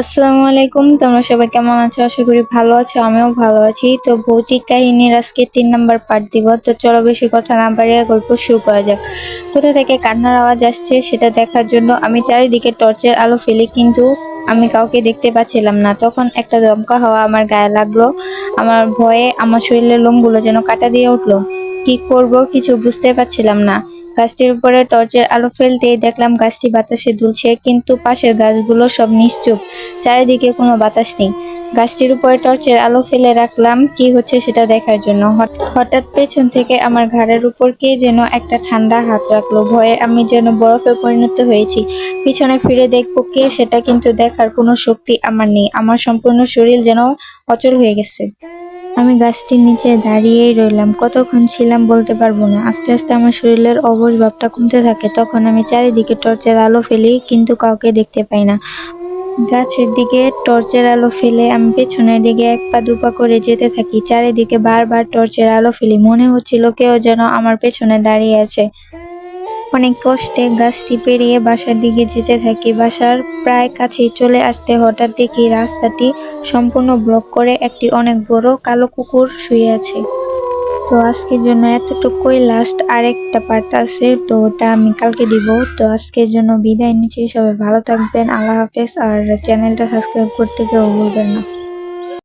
আসসালামু আলাইকুম, তোমরা সবাই কেমন আছো? আশা করি ভালো আছো, আমিও ভালো আছি। তো ভৌতিক কাহিনীর আজকে তিন নাম্বার পার্ট দিব। তো চলো বেশি কথা না বাড়িয়ে গল্প শুরু করা যাক। কোথা থেকে কান্নার আওয়াজ আসছে সেটা দেখার জন্য আমি চারিদিকে টর্চের আলো ফেলি, কিন্তু আমি কাউকে দেখতে পাচ্ছিলাম না। তখন একটা দমকা হাওয়া আমার গায়ে লাগল। আমার ভয়ে আমার শরীরের লোমগুলো যেন কাটা দিয়ে উঠল। কি করব কিছু বুঝতে পারছিলাম না। গাছটির উপরে টর্চের আলো ফেলতেই দেখলাম গাছটি বাতাসে দুলছে, কিন্তু পাশের গাছগুলো সব নিশ্চুপ। চারিদিকে কোনো বাতাস নেই। গাছটির উপরে টর্চের আলো ফেলে রাখলাম, কি হচ্ছে সেটা দেখার জন্য। হঠাৎ- পেছন থেকে আমার ঘাড়ের উপর কে যেন একটা ঠান্ডা হাত রাখল। ভয়ে আমি যেন বরফে পরিণত হয়েছি। পিছনে ফিরে দেখব কে, সেটা কিন্তু দেখার কোনো শক্তি আমার নেই। আমার সম্পূর্ণ শরীর যেন অচল হয়ে গেছে। আমি গাছটির নিচে দাঁড়িয়েই রইলাম। কতক্ষণ ছিলাম বলতে পারব না। আস্তে আস্তে আমার শরীরের অবশ ভাবটা কমতে থাকে। তখন আমি চারিদিকে টর্চের আলো ফেলি, কিন্তু কাউকে দেখতে পাই না। গাছের দিকে টর্চের আলো ফেলে আমি পেছনের দিকে এক পা দুপা করে যেতে থাকি। চারিদিকে বারবার টর্চের আলো ফেলি। মনে হচ্ছিল কেউ যেন আমার পেছনে দাঁড়িয়ে আছে। অনেক কষ্টে গাছটি পেরিয়ে বাসার দিকে যেতে থাকি। বাসার প্রায় কাছেই চলে আসতে হঠাৎ দেখি রাস্তাটি সম্পূর্ণ ব্লক করে একটি অনেক বড় কালো কুকুর শুয়ে আছে। তো আজকের জন্য এতটুকুই লাস্ট আরেকটা পার্ট আছে, তো ওটা আমি কালকে দিব। তো আজকের জন্য বিদায় নিচ্ছি। সবাই ভালো থাকবেন, আল্লাহ হাফেজ, আর চ্যানেলটা সাবস্ক্রাইব করতে কেউ ভুলবেন না।